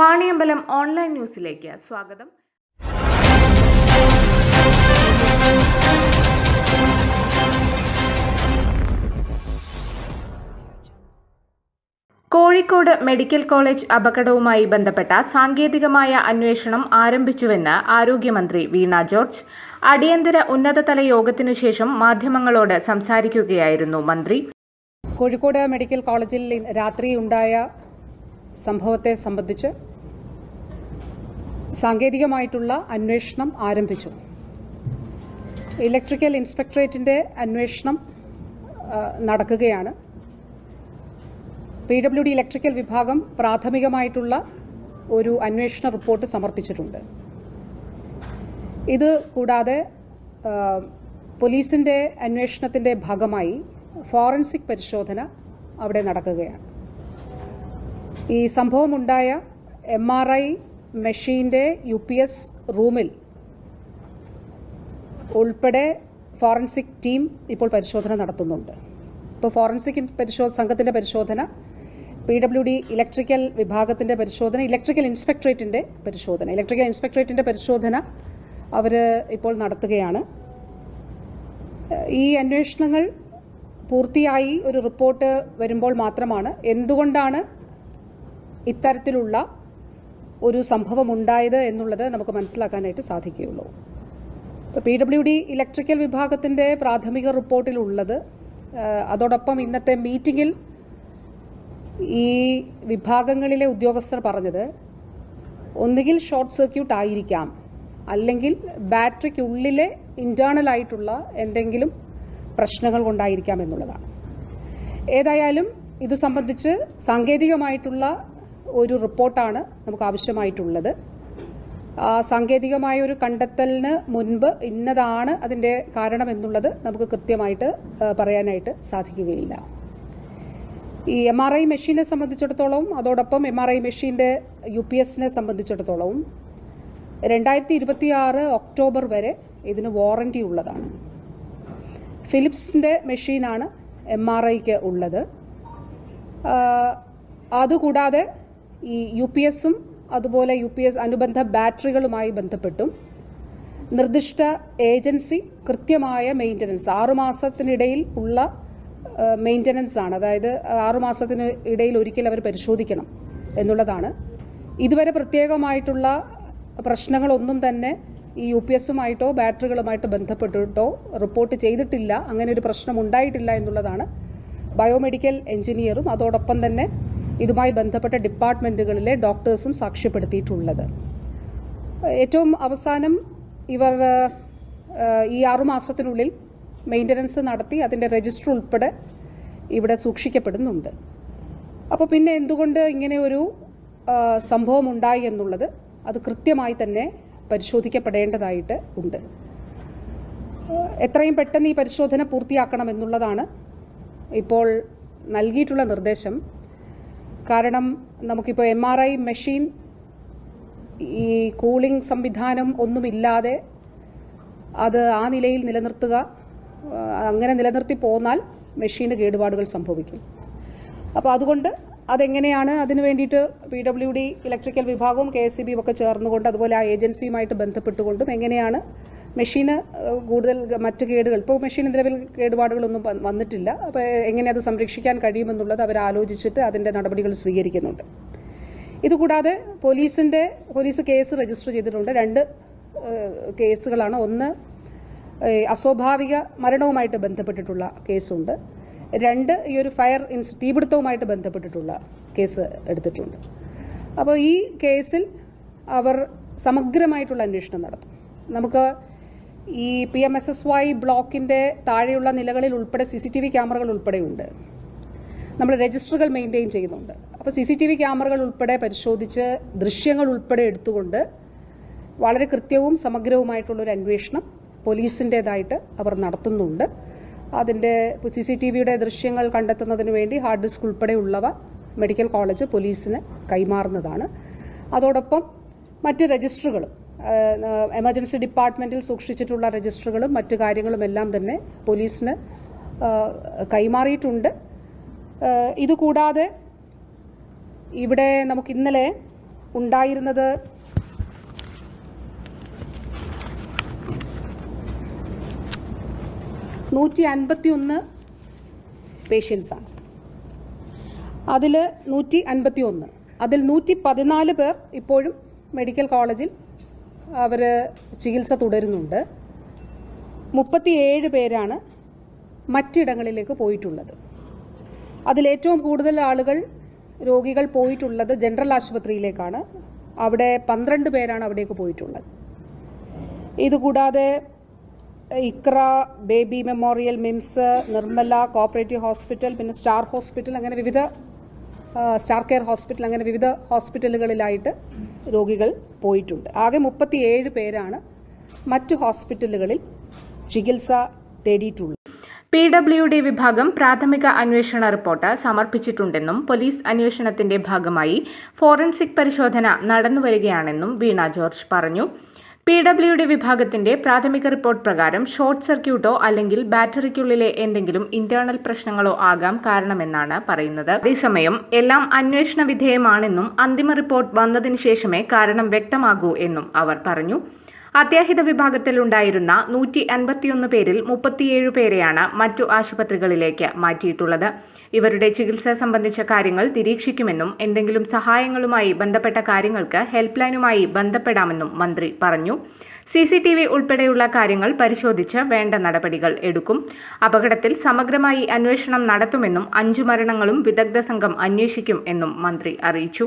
Vaniyambalam online ന്യൂസിലേക്ക് സ്വാഗതം. Kozhikode medical college അപകടവുമായി ബന്ധപ്പെട്ട സാങ്കേതികമായ അന്വേഷണം ആരംഭിച്ചുവെന്ന് ആരോഗ്യമന്ത്രി വീണ ജോർജ്. അടിയന്തര ഉന്നതതല യോഗത്തിനു ശേഷം മാധ്യമങ്ങളോട് സംസാരിക്കുകയായിരുന്നു മന്ത്രി. കോഴിക്കോട് മെഡിക്കൽ കോളേജിൽ രാത്രി ഉണ്ടായ സംഭവത്തെ സംബന്ധിച്ച് സാങ്കേതികമായിട്ടുള്ള അന്വേഷണം ആരംഭിച്ചു. ഇലക്ട്രിക്കൽ ഇൻസ്പെക്ടറേറ്റിന്റെ അന്വേഷണം നടക്കുകയാണ്. പി ഡബ്ല്യു ഡി ഇലക്ട്രിക്കൽ വിഭാഗം പ്രാഥമികമായിട്ടുള്ള ഒരു അന്വേഷണ റിപ്പോർട്ട് സമർപ്പിച്ചിട്ടുണ്ട്. ഇത് കൂടാതെ പോലീസിന്റെ അന്വേഷണത്തിന്റെ ഭാഗമായി ഫോറൻസിക് പരിശോധന അവിടെ നടക്കുകയാണ്. ഈ സംഭവമുണ്ടായ എം ആർ ഐ മെഷീന്റെ യു പി എസ് റൂമിൽ ഉൾപ്പെടെ ഫോറൻസിക് ടീം ഇപ്പോൾ പരിശോധന നടത്തുന്നുണ്ട്. ഇപ്പോൾ ഫോറൻസിക് പരിശോധന സംഘത്തിന്റെ പരിശോധന പി ഡബ്ല്യു ഡി ഇലക്ട്രിക്കൽ വിഭാഗത്തിന്റെ പരിശോധന ഇലക്ട്രിക്കൽ ഇൻസ്പെക്ടറേറ്റിന്റെ പരിശോധന. ഇലക്ട്രിക്കൽ ഇൻസ്പെക്ടറേറ്റിന്റെ പരിശോധന അവർ ഇപ്പോൾ നടത്തുകയാണ്. ഈ അന്വേഷണങ്ങൾ പൂർത്തിയായി ഒരു റിപ്പോർട്ട് വരുമ്പോൾ മാത്രമാണ് എന്തുകൊണ്ടാണ് ഇത്തരത്തിലുള്ള ഒരു സംഭവം ഉണ്ടായത് എന്നുള്ളത് നമുക്ക് മനസ്സിലാക്കാനായിട്ട് സാധിക്കുകയുള്ളൂ. പി ഡബ്ല്യു ഡി ഇലക്ട്രിക്കൽ വിഭാഗത്തിന്റെ പ്രാഥമിക റിപ്പോർട്ടിലുള്ളത് അതോടൊപ്പം ഇന്നത്തെ മീറ്റിങ്ങിൽ ഈ വിഭാഗങ്ങളിലെ ഉദ്യോഗസ്ഥർ പറഞ്ഞത് ഒന്നുകിൽ ഷോർട്ട് സർക്യൂട്ട് ആയിരിക്കാം അല്ലെങ്കിൽ ബാറ്ററിക്കുള്ളിലെ ഇന്റേർണൽ ആയിട്ടുള്ള എന്തെങ്കിലും പ്രശ്നങ്ങൾ കൊണ്ടായിരിക്കാം എന്നുള്ളതാണ്. ഏതായാലും ഇത് സംബന്ധിച്ച് സാങ്കേതികമായിട്ടുള്ള ഒരു റിപ്പോർട്ടാണ് നമുക്ക് ആവശ്യമായിട്ടുള്ളത് സാങ്കേതികമായ ഒരു കണ്ടെത്തലിന് മുൻപ് ഇന്നതാണ് അതിന്റെ കാരണം എന്നുള്ളത് നമുക്ക് കൃത്യമായിട്ട് പറയാനായിട്ട് സാധിക്കുകയില്ല. ഈ എം ആർ ഐ മെഷീനെ സംബന്ധിച്ചിടത്തോളം അതോടൊപ്പം എം ആർ ഐ മെഷീന്റെ യു പി എസിനെ സംബന്ധിച്ചിടത്തോളവും രണ്ടായിരത്തി ഇരുപത്തിയാറ് ഒക്ടോബർ വരെ ഇതിന് വാറണ്ടി ഉള്ളതാണ്. ഫിലിപ്സിന്റെ മെഷീനാണ് എം ആർ ഐക്ക് ഉള്ളത്. അതുകൂടാതെ ഈ യു പി എസും അതുപോലെ യു പി എസ് അനുബന്ധ ബാറ്ററികളുമായി ബന്ധപ്പെട്ടും നിർദ്ദിഷ്ട ഏജൻസി കൃത്യമായ മെയിന്റനൻസ് ആറുമാസത്തിനിടയിൽ ഉള്ള മെയിന്റനൻസ് ആണ്. അതായത് ആറുമാസത്തിന് ഇടയിൽ ഒരിക്കൽ അവർ പരിശോധിക്കണം എന്നുള്ളതാണ്. ഇതുവരെ പ്രത്യേകമായിട്ടുള്ള പ്രശ്നങ്ങളൊന്നും തന്നെ ഈ യു പി എസുമായിട്ടോ ബാറ്ററികളുമായിട്ടോ ബന്ധപ്പെട്ടിട്ടോ റിപ്പോർട്ട് ചെയ്തിട്ടില്ല. അങ്ങനെ ഒരു പ്രശ്നം ഉണ്ടായിട്ടില്ല എന്നുള്ളതാണ്. ബയോമെഡിക്കൽ എഞ്ചിനീയറും അതോടൊപ്പം തന്നെ ഇതുമായി ബന്ധപ്പെട്ട ഡിപ്പാർട്ട്മെന്റുകളിലെ ഡോക്ടേഴ്സും സാക്ഷ്യപ്പെടുത്തിയിട്ടുള്ളത്. ഏറ്റവും അവസാനം ഇവർ ഈ ആറുമാസത്തിനുള്ളിൽ മെയിന്റനൻസ് നടത്തി അതിന്റെ രജിസ്റ്റർ ഉൾപ്പെടെ ഇവിടെ സൂക്ഷിക്കപ്പെടുന്നുണ്ട്. അപ്പോൾ പിന്നെ എന്തുകൊണ്ട് ഇങ്ങനെ ഒരു സംഭവം ഉണ്ടായി എന്നുള്ളത് അത് കൃത്യമായി തന്നെ പരിശോധിക്കപ്പെടേണ്ടതായിട്ട് ഉണ്ട്. എത്രയും പെട്ടെന്ന് ഈ പരിശോധന പൂർത്തിയാക്കണം എന്നുള്ളതാണ് ഇപ്പോൾ നൽകിയിട്ടുള്ള നിർദ്ദേശം. കാരണം നമുക്കിപ്പോൾ എം ആർ ഐ മെഷീൻ ഈ കൂളിംഗ് സംവിധാനം ഒന്നുമില്ലാതെ അത് ആ നിലയിൽ നിലനിർത്തുക അങ്ങനെ നിലനിർത്തി പോന്നാൽ മെഷീന് കേടുപാടുകൾ സംഭവിക്കും. അപ്പോൾ അതുകൊണ്ട് അതെങ്ങനെയാണ്? അതിന് വേണ്ടിയിട്ട് പി ഡബ്ല്യു ഡി ഇലക്ട്രിക്കൽ വിഭാഗവും കെ എസ് സി ബിയും ഒക്കെ ചേർന്നുകൊണ്ട് അതുപോലെ ആ ഏജൻസിയുമായിട്ട് ബന്ധപ്പെട്ടുകൊണ്ടും എങ്ങനെയാണ് മെഷീന് കൂടുതൽ മറ്റ് കേടുകൾ. ഇപ്പോൾ മെഷീൻ നിലവിൽ കേടുപാടുകളൊന്നും വന്നിട്ടില്ല. അപ്പോൾ എങ്ങനെ അത് സംരക്ഷിക്കാൻ കഴിയുമെന്നുള്ളത് അവർ ആലോചിച്ചിട്ട് അതിന്റെ നടപടികൾ സ്വീകരിക്കുന്നുണ്ട്. ഇതുകൂടാതെ പോലീസിന്റെ പോലീസ് കേസ് രജിസ്റ്റർ ചെയ്തിട്ടുണ്ട്. രണ്ട് കേസുകളാണ്. ഒന്ന് അസ്വാഭാവിക മരണവുമായിട്ട് ബന്ധപ്പെട്ടിട്ടുള്ള കേസുണ്ട്. രണ്ട് ഈ ഒരു ഫയർ ഇൻസ് തീപിടുത്തവുമായിട്ട് ബന്ധപ്പെട്ടിട്ടുള്ള കേസ് എടുത്തിട്ടുണ്ട്. അപ്പോൾ ഈ കേസിൽ അവർ സമഗ്രമായിട്ടുള്ള അന്വേഷണം നടത്തും. നമുക്ക് ഈ P M S S Y ബ്ലോക്കിന്റെ താഴെയുള്ള നിലകളിൽ ഉൾപ്പെടെ സി സി ടി വി ക്യാമറകൾ ഉൾപ്പെടെയുണ്ട്. നമ്മൾ രജിസ്റ്ററുകൾ മെയിന്റെയിൻ ചെയ്യുന്നുണ്ട്. അപ്പോൾ സി സി ടി വി ക്യാമറകൾ ഉൾപ്പെടെ പരിശോധിച്ച് ദൃശ്യങ്ങൾ ഉൾപ്പെടെ എടുത്തുകൊണ്ട് വളരെ കൃത്യവും സമഗ്രവുമായിട്ടുള്ളൊരു അന്വേഷണം പോലീസിന്റെതായിട്ട് അവർ നടത്തുന്നുണ്ട്. അതിന്റെ സി സി ടി വിയുടെ ദൃശ്യങ്ങൾ കണ്ടെത്തുന്നതിന് വേണ്ടി ഹാർഡ് ഡിസ്ക് ഉൾപ്പെടെയുള്ളവ മെഡിക്കൽ കോളേജ് പോലീസിന് കൈമാറുന്നതാണ്. അതോടൊപ്പം മറ്റ് രജിസ്റ്ററുകളും എമർജൻസി ഡിപ്പാർട്ട്മെന്റിൽ സൂക്ഷിച്ചിട്ടുള്ള രജിസ്റ്ററുകളും മറ്റു കാര്യങ്ങളും എല്ലാം തന്നെ പോലീസിന് കൈമാറിയിട്ടുണ്ട്. ഇതുകൂടാതെ ഇവിടെ നമുക്ക് ഇന്നലെ ഉണ്ടായിരുന്നത് നൂറ്റി അൻപത്തി ഒന്ന് പേഷ്യൻസാണ്. അതിൽ നൂറ്റി അൻപത്തി ഒന്ന് അതിൽ നൂറ്റി പതിനാല് പേർ ഇപ്പോഴും മെഡിക്കൽ കോളേജിൽ അവർ ചികിത്സ തുടരുന്നുണ്ട്. മുപ്പത്തിയേഴ് പേരാണ് മറ്റിടങ്ങളിലേക്ക് പോയിട്ടുള്ളത്. അതിലേറ്റവും കൂടുതൽ ആളുകൾ രോഗികൾ പോയിട്ടുള്ളത് ജനറൽ ആശുപത്രിയിലേക്കാണ്. അവിടെ പന്ത്രണ്ട് പേരാണ് അവിടേക്ക് പോയിട്ടുള്ളത്. ഇതുകൂടാതെ Iqraa baby memorial MIMS Nirmala cooperative hospital പിന്നെ സ്റ്റാർ ഹോസ്പിറ്റൽ അങ്ങനെ വിവിധ സ്റ്റാർ കെയർ ഹോസ്പിറ്റൽ അങ്ങനെ വിവിധ ഹോസ്പിറ്റലുകളിലായിട്ട് രോഗികൾ പോയിട്ടുണ്ട്. ആകെ മുപ്പത്തിയേഴ് പേരാണ് മറ്റ് ഹോസ്പിറ്റലുകളിൽ ചികിത്സ തേടിയിട്ടുള്ളത്. പി ഡബ്ല്യു ഡി വിഭാഗം പ്രാഥമിക അന്വേഷണ റിപ്പോർട്ട് സമർപ്പിച്ചിട്ടുണ്ടെന്നും പോലീസ് അന്വേഷണത്തിന്റെ ഭാഗമായി ഫോറൻസിക് പരിശോധന നടന്നുവരികയാണെന്നും വീണ ജോർജ് പറഞ്ഞു. പി ഡബ്ല്യു ഡി വിഭാഗത്തിന്റെ പ്രാഥമിക റിപ്പോർട്ട് പ്രകാരം ഷോർട്ട് സർക്യൂട്ടോ അല്ലെങ്കിൽ ബാറ്ററിക്കുള്ളിലെ എന്തെങ്കിലും ഇന്റേണൽ പ്രശ്നങ്ങളോ ആകാം കാരണമെന്നാണ് പറയുന്നത്. അതേസമയം എല്ലാം അന്വേഷണ വിധേയമാണെന്നും അന്തിമ റിപ്പോർട്ട് വന്നതിന് ശേഷമേ കാരണം വ്യക്തമാകൂ എന്നും അവർ പറഞ്ഞു. അത്യാഹിത വിഭാഗത്തിലുണ്ടായിരുന്ന നൂറ്റി അൻപത്തിയൊന്ന് പേരിൽ മുപ്പത്തിയേഴ് പേരെയാണ് മറ്റു ആശുപത്രികളിലേക്ക് മാറ്റിയിട്ടുള്ളത്. ഇവരുടെ ചികിത്സ സംബന്ധിച്ച കാര്യങ്ങൾ നിരീക്ഷിക്കുമെന്നും എന്തെങ്കിലും സഹായങ്ങളുമായി ബന്ധപ്പെട്ട കാര്യങ്ങൾക്ക് ഹെൽപ്പ് ലൈനുമായി ബന്ധപ്പെടാമെന്നും മന്ത്രി പറഞ്ഞു. സി സി ടി വി ഉൾപ്പെടെയുള്ള കാര്യങ്ങൾ പരിശോധിച്ച് വേണ്ട നടപടികൾ എടുക്കും. അപകടത്തിൽ സമഗ്രമായി അന്വേഷണം നടത്തുമെന്നും അഞ്ചു മരണങ്ങളും വിദഗ്ധ സംഘം അന്വേഷിക്കും എന്നും മന്ത്രി അറിയിച്ചു.